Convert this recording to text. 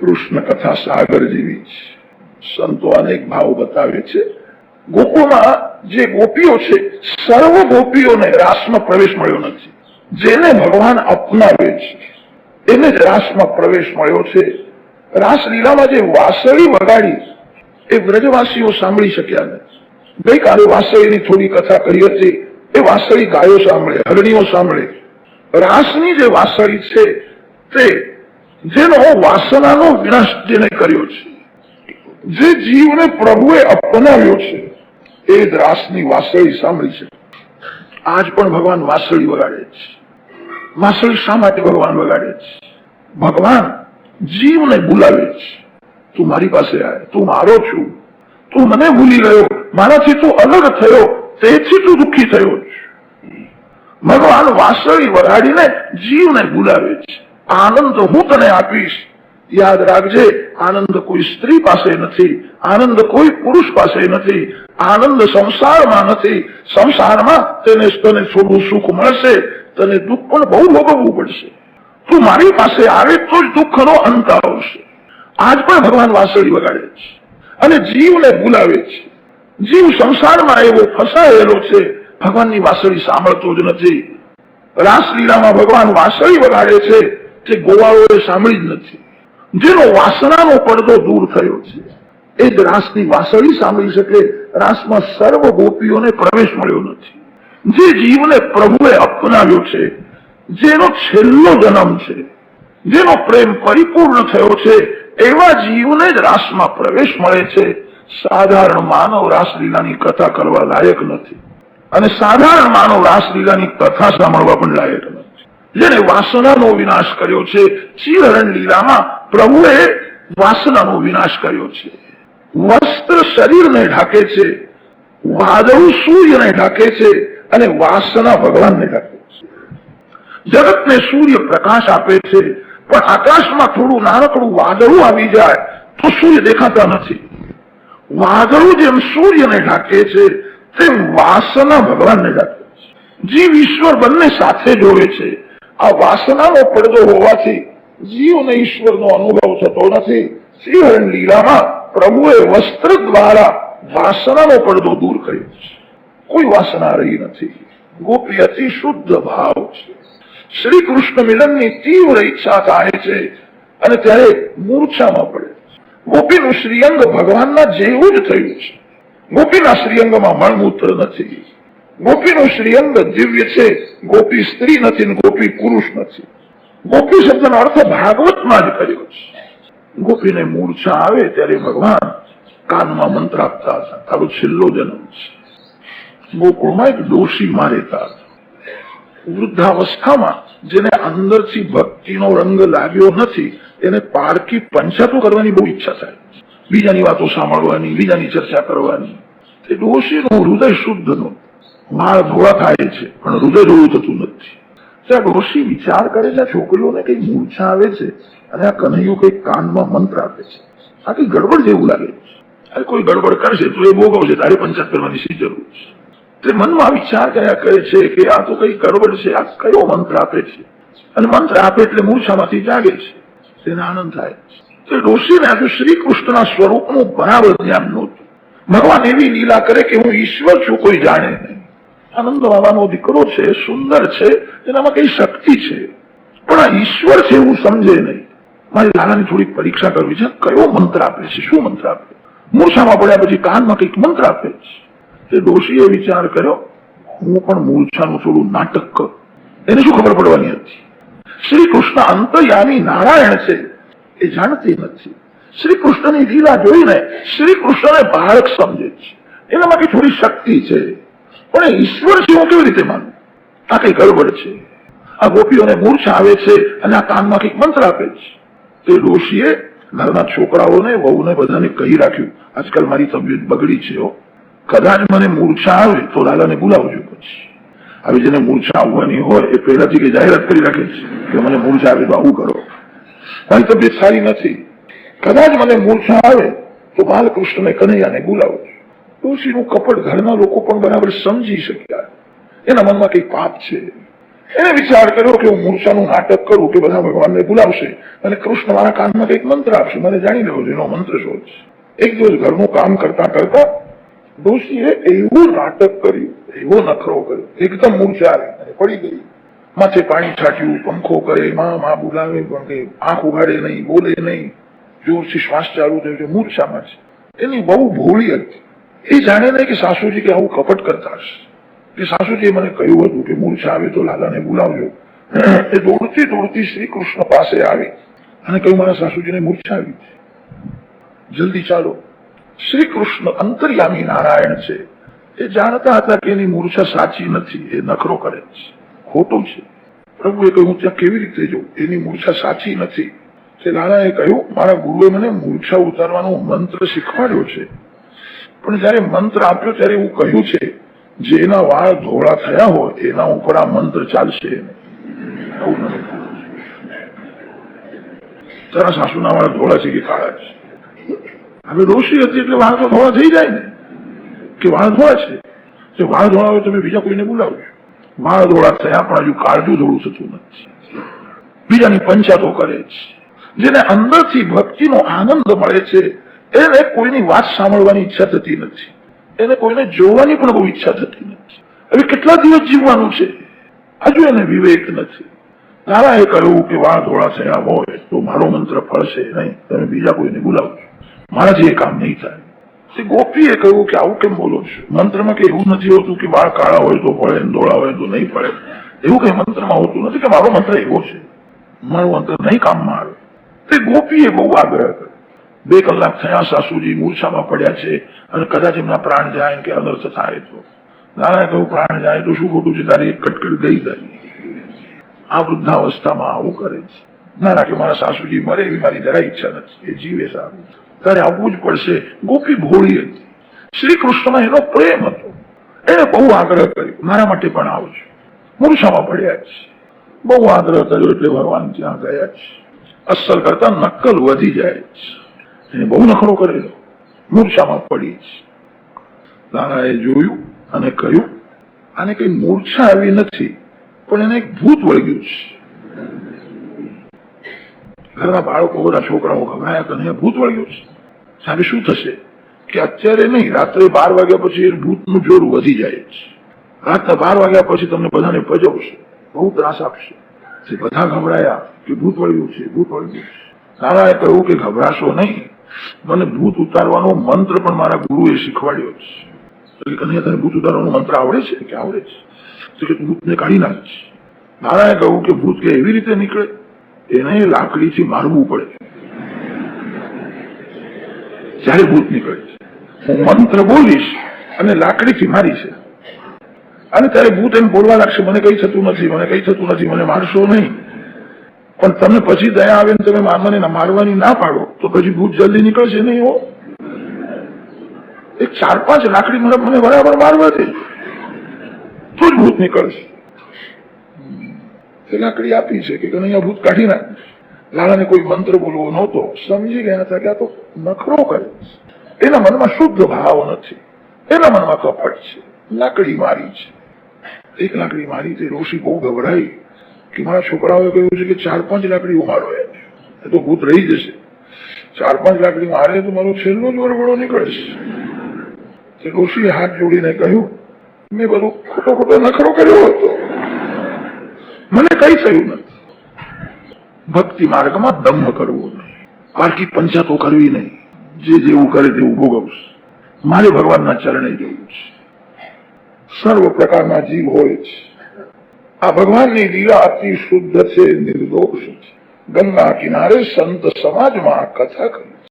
કૃષ્ણ કથા સાગર જેવી છે સંતો અનેક ભાવ બતાવે છે. ગોપોમાં જે ગોપીઓ છે, સર્વ ગોપીઓને રાસમાં પ્રવેશ મળ્યો નથી. જેને ભગવાન અપનાવે છે, એને જ રાસમાં પ્રવેશ મળ્યો છે. રાસલીલામાં જે વાસળી વગાડી, એ વ્રજવાસીઓ સાંભળી શક્યા નથી. ગઈકાલે વાસળીની થોડી કથા કરી હતી. એ વાસળી ગાયો સાંભળે, હરણીઓ સાંભળે. રાસની જે વાસળી છે, તે જેનો વાસનાનો વિનાશ જેને કર્યો છે. જે જીવને પ્રભુએ અપનાવ્યો છે, એ જ રાસની વાસળી સાંભળી છે. આજ પણ ભગવાન વાસળી વગાડે છે. વાસળી શા માટે ભગવાન વગાડે છે? ભગવાન જીવને બોલાવે છે. તું મારી પાસે આય, તું મારો છું. તું મને ભૂલી ગયો, મારાથી તું અલગ થયો, તેથી તું દુઃખી થયો છે. ભગવાન વાસળી વગાડીને જીવને બોલાવે છે. આનંદ હું તને આપીશ. યાદ રાખજે, આનંદ કોઈ સ્ત્રી પાસે નથી, આનંદ કોઈ પુરુષ પાસે નથી, આનંદ સંસારમાં નથી. સંસારમાં તેને તને થોડું સુખ મળશે, તને દુઃખ પણ બહુ ભોગવવું પડશે. તું મારી પાસે આવે તો જ દુઃખનો અંત આવશે. આજ પણ ભગવાન વાસળી વગાડે છે અને જીવને ભૂલાવે છે. જીવ સંસારમાં એવો ફસાયેલો છે, ભગવાનની વાસળી સાંભળતો જ નથી. રાસલીલામાં ભગવાન વાસળી વગાડે છે તે ગોવાળોએ સાંભળી જ નથી. જેનો વાસણાનો પડદો દૂર થયો છે, એ જ રાસની વાસળી સાંભળી શકે રાસમાં સર્વ ગોપીઓને પ્રવેશ મળ્યો નથી. જે જીવને પ્રભુએ અપનાવ્યો છે, જેનો છેલ્લો જન્મ છે, જેનો પ્રેમ પરિપૂર્ણ થયો છે, એવા જીવને જ રાસમાં પ્રવેશ મળે છે, સાધારણ માનવ રાસલીલાની કથા કરવા લાયક નથી. અને સાધારણ માનવ રાસલીલાની કથા સાંભળવા પણ લાયક નથી. જેને વાસનાનો વિનાશ કર્યો છે. ચિરહરણ લીલામાં પ્રભુએ વાસનાનો વિનાશ કર્યો છે. વસ્ત્ર શરીરને ઢાકે છે. વાદળું સૂર્યને ઢાકે છે અને વાસના ભગવાનને ઢાકે છે. જગતને સૂર્ય પ્રકાશ આપે છે. પણ આકાશમાં થોડું નાનકડું વાદળું આવી જાય તો સૂર્ય દેખાતા નથી. વાદળું જેમ સૂર્યને ઢાકે છે, તેમ વાસના ભગવાનને ઢાકે છે. જીવ ઈશ્વર બંને સાથે જોડે છે. આ વાસનાનો પડદો હોવાથી જીવને ઈશ્વરનો અનુભવ થતો નથી. શ્રીહરણ લીલામાં પ્રભુએ વસ્ત્ર દ્વારા વાસનાનો પડદો દૂર કર્યો છે. કોઈ વાસના રહી નથી. ગોપી અતિ શુદ્ધ ભાવ છે. શ્રી કૃષ્ણ મિલનની તીવ્ર ઈચ્છા થાય છે અને ત્યારે મૂર્છામાં પડે ગોપીનું શ્રીઅંગ ભગવાનના જેવું જ થયું છે. ગોપીના શ્રીઅંગમાં મણમૂત્ર નથી. ગોપીનું શ્રીઅંગ દિવ્ય છે. ગોપી સ્ત્રી નથી ગોપી પુરુષ નથી. ગોપી શબ્દનો અર્થ ભાગવતમાં જ કર્યો છે. ગોપીને મૂર્છા આવે ત્યારે ભગવાન કાનમાં મંત્ર આપતા હતા. તારો છેલ્લો જન્મ છે. ગોકુળમાં એક દોષી મારેતા હતા. વૃદ્ધાવસ્થામાં જેને અંદરથી ભક્તિનો રંગ લાગ્યો નથી એને પારકી પંચાતો કરવાની બહુ ઈચ્છા થાય. બીજાની વાતો સાંભળવાની, બીજાની ચર્ચા કરવાની. તે ડોશીનું હૃદય શુદ્ધનું માળ ધોળા થાય છે, પણ હૃદય જોયું થતું નથી. સાહેબ, ઋષિ વિચાર કરે છે છોકરીઓને કઈ મૂર્છા આવે છે? અને આ કનૈયું કઈ કાનમાં મંત્ર આપે છે. આ કઈ ગડબડ જેવું લાગે છે. કોઈ ગડબડ કરશે તો એ ભોગવશે તારે પંચાયત કરવાની શી જરૂર છે? તે મનમાં વિચાર કર્યા કરે છે કે આ તો કઈ ગડબડ છે, આ કયો મંત્ર આપે છે? અને મંત્ર આપે એટલે મૂર્છામાંથી જાગે છે. તેને આનંદ થાય તે ડોશીને આજે શ્રી કૃષ્ણના સ્વરૂપનું બરાબર જ્ઞાન નહોતું. ભગવાન એવી લીલા કરે કે હું ઈશ્વર છું, કોઈ જાણે નહીં. આનંદ બાબાનો દીકરો છે, સુંદર છે એનામાં કઈ શક્તિ છે? પણ આ ઈશ્વર છે એવું સમજે નહીં. મારી લાલાની થોડીક પરીક્ષા કરવી છે. કયો મંત્ર આપે છે? શું મંત્ર આપે? મૂર્છામાં પડ્યા પછી કાનમાં કંઈક મંત્ર આપે છે? તે ડોશીએ વિચાર કર્યો, હું પણ મૂર્છાનું થોડું નાટક કરું. એને શું ખબર પડવાની હતી? શ્રી કૃષ્ણ અંતયામી નારાયણ છે. એ જાણતી નથી. શ્રી કૃષ્ણની લીલા જોઈને શ્રી કૃષ્ણને બાળક સમજે છે. એનામાં કઈ થોડી શક્તિ છે. પણ ઈશ્વર છે હું કેવી રીતે માનું આ કઈ ગડબડ છે. આ ગોપીઓને મૂર્છા આવે છે અને આ કાનમાં કંઈક મંત્ર આપે છે. તે ડોશીએ ઘરના છોકરાઓને, વહુને બધાને કહી રાખ્યું, આજકાલ મારી તબિયત બગડી છે કદાચ મને મૂર્છા આવે તો લાલાને બોલાવજો પછી. હવે જેને મૂર્છા આવવાની હોય એ પહેલાથી કઈ જાહેરાત કરી રાખે છે કે મને મૂર્છા આવે તો આવું કરો. મારી તબિયત સારી નથી. કદાચ મને મૂર્છા આવે તો બાલકૃષ્ણને કનૈયાને બોલાવજો. તુલસીનું કપડ ઘરના લોકો પણ બરાબર સમજી શક્યા. એના મનમાં કઈ પાપ છે? એને વિચાર કર્યો કે હું મૂર્છાનું નાટક કરું કે બધા ભગવાનને બોલાવશે અને કૃષ્ણ મારા કાનમાં કંઈક મંત્ર આપશે. મને જાણી લેવો જોઈએ, એનો મંત્ર શું છે એક દિવસ ઘરનું કામ કરતા કરતા ડોશીએ એવું નાટક કર્યું, એવો નખરો કર્યો. એકદમ મૂર્છા પડી ગઈ. માથે પાણી છાટ્યું, પંખો કરે, માં માં, બોલાવે પણ કે આંખ ઉગાડે નહીં, બોલે નહીં. જોરથી શ્વાસ ચાલુ થયો છે મૂર્છામાં છે. એની બહુ ભોળી હતી. એ જાણે નહીં કે સાસુજી કે આવું કપટ કરતા હશે. કે સાસુજીએ મને કહ્યું હતું કે મૂર્છા આવે તો લાલાને બોલાવજો. એ દોડતી દોડતી શ્રી કૃષ્ણ પાસે આવી અને કહ્યું, મારા સાસુજીને મૂર્છા આવી જલ્દી ચાલો. શ્રી કૃષ્ણ અંતર્યામી નારાયણ છે. એ જાણતા હતા કે એની મૂર્છા સાચી નથી. એ નખરો કરે છે. ખોટું છે. પ્રભુએ કહ્યું, હું ત્યાં કેવી રીતે જઉં? એની મૂર્છા સાચી નથી. તે લાલાએ કહ્યું, મારા ગુરુએ મને મૂર્છા ઉતારવાનો મંત્ર શીખવાડ્યો છે. પણ જયારે મંત્ર આપ્યો ત્યારે એવું કહ્યું છે જેના વાળ ધોળા થયા હોય, એના ઉપર આ મંત્ર ચાલશે. તારા સાસુના વાળ ધોળા છે કે કાળા છે? હવે ડોશી હતી એટલે વાળ તો ધોળા થઈ જાય ને. કે વાળ ધોળા છે? જો વાળ ધોળા હોય તમે બીજા કોઈને બોલાવો. વાળ ધોળા થયા પણ હજુ કાળજું ધોળું થતું નથી. બીજાની પંચાતો કરે છે. જેને અંદરથી ભક્તિનો આનંદ મળે છે એને કોઈની વાત સાંભળવાની ઈચ્છા થતી નથી. એને કોઈને જોવાની પણ બહુ ઈચ્છા થતી નથી. હવે કેટલા દિવસ જીવવાનું છે? હજુ એને વિવેક નથી. નારાએ કહ્યું કે વાળ ધોળા થયા હોય તો મારો મંત્ર ફળશે નહીં. તમે બીજા કોઈને બોલાવજો. મારાથી એ કામ નહીં થાય. તે ગોપીએ કહ્યું કે આવું કેમ બોલો છો? મંત્રમાં કે એવું નથી હોતું કે વાળ કાળા હોય તો ફળે ધોળા હોય તો નહીં ફળે. એવું કઈ મંત્રમાં હોતું નથી કે મારો મંત્ર એવો છે? મારું મંત્ર નહીં કામમાં આવે. તે ગોપીએ બહુ આગ્રહ કર્યો. બે કલાક થયા સાસુજી મૂર્છામાં પડ્યા છે અને કદાચ એમના પ્રાણ જાય કે અનર્થ થાય તો. નારાયણ કહું પ્રાણ જાય તો શું ખોટું છે? તારી કટકટ ગઈ જાય. આ વૃદ્ધાવસ્થામાં આવું કરે છે. ના ના કે મારા સાસુજી મરે એવી મારી જરા ઈચ્છા નથી. એ જીવે સારું તારે આવવું જ પડશે. ગોપી ભોળી હતી. શ્રી કૃષ્ણમાં એનો પ્રેમ હતો. એને બહુ આગ્રહ કર્યો. મારા માટે પણ આવજો મૂર્છામાં પડ્યા છે. બહુ આગ્રહ કર્યો એટલે ભગવાન ત્યાં ગયા છે. અસર કરતા નક્કલ વધી જાય છે. એને બહુ નખરો કરેલો મૂર્છામાં પડી છે. તારાએ જોયું અને કહ્યું, આને કઈ મૂર્છા આવી નથી, પણ એને એક ભૂત વળગ્યું છે. ઘરના બાળકો, બધા છોકરાઓ ગભરાયા કે ભૂત વળગ્યું છે. સાહેબ, શું થશે? કે અત્યારે નહીં, રાત્રે બાર વાગ્યા પછી ભૂતનું જોર વધી જાય છે. રાતના બાર વાગ્યા પછી તમને બધાને પજવશે, બહુ ત્રાસ આપશે. બધા ગભરાયા કે ભૂત વળ્યું છે, ભૂત વળ્યું છે. તારાએ કહ્યું કે ગભરાશો નહીં મને ભૂત ઉતારવાનો મંત્ર પણ મારા ગુરુએ શીખવાડ્યો છે. એટલે કનૈયા તને ભૂત ઉતારવાનો મંત્ર આવડે છે? કે આવડે છે? તો કે તું ભૂતને કાઢી નાખ નારાયણ કહ્યું કે ભૂત કે એવી રીતે નીકળે, એને લાકડીથી મારવું પડે. જ્યારે ભૂત નીકળે હું મંત્ર બોલીશ અને લાકડીથી મારી છે અને ત્યારે ભૂત એમ બોલવા લાગશે, મને કઈ થતું નથી, મને કઈ થતું નથી, મને મારશો નહીં. પણ તમે પછી દયા આવે તમે મા- મારવાની ના પાડો, તો પછી ભૂત જલ્દી નીકળશે નહીં હો. એક ચાર પાંચ લાકડી મને મને બરાબર મારવા દે. તો જ ભૂત નીકળશે. તે લાકડી આપી છે કે અહીંયા ભૂત કાઢી નાખ. લાલાને કોઈ મંત્ર બોલવો નહોતો. સમજી ગયા હતા કે આ તો નખરો કરે એના મનમાં શુદ્ધ ભાવ નથી. એના મનમાં કપટ છે. લાકડી મારી છે. એક લાકડી મારી, તે રોશી બહુ ગભરાઈ. કે મારા છોકરાઓએ કહ્યું છે કે ચાર પાંચ લાકડી મારો એ તો ભૂત રહી જશે. ચાર પાંચ લાકડી મારે તો મારો છેલ્લો જ વરઘોડો નીકળશે તે હાથ જોડીને કહ્યું, મેં બધું ખોટો ખોટો નખરો કર્યો હતો. મને કઈ થયું નથી. ભક્તિ માર્ગમાં દંભ કરવો નહીં. બાકી પંચાતો કરવી નહીં. જે જેવું કરે તેવું ભોગવશ. મારે ભગવાનના ચરણે જવું છે. સર્વ પ્રકારના જીવ હોય છે. આ ભગવાનની લીલા અતિ શુદ્ધ છે નિર્દોષ છે. ગંગા કિનારે સંત સમાજમાં કથા કરી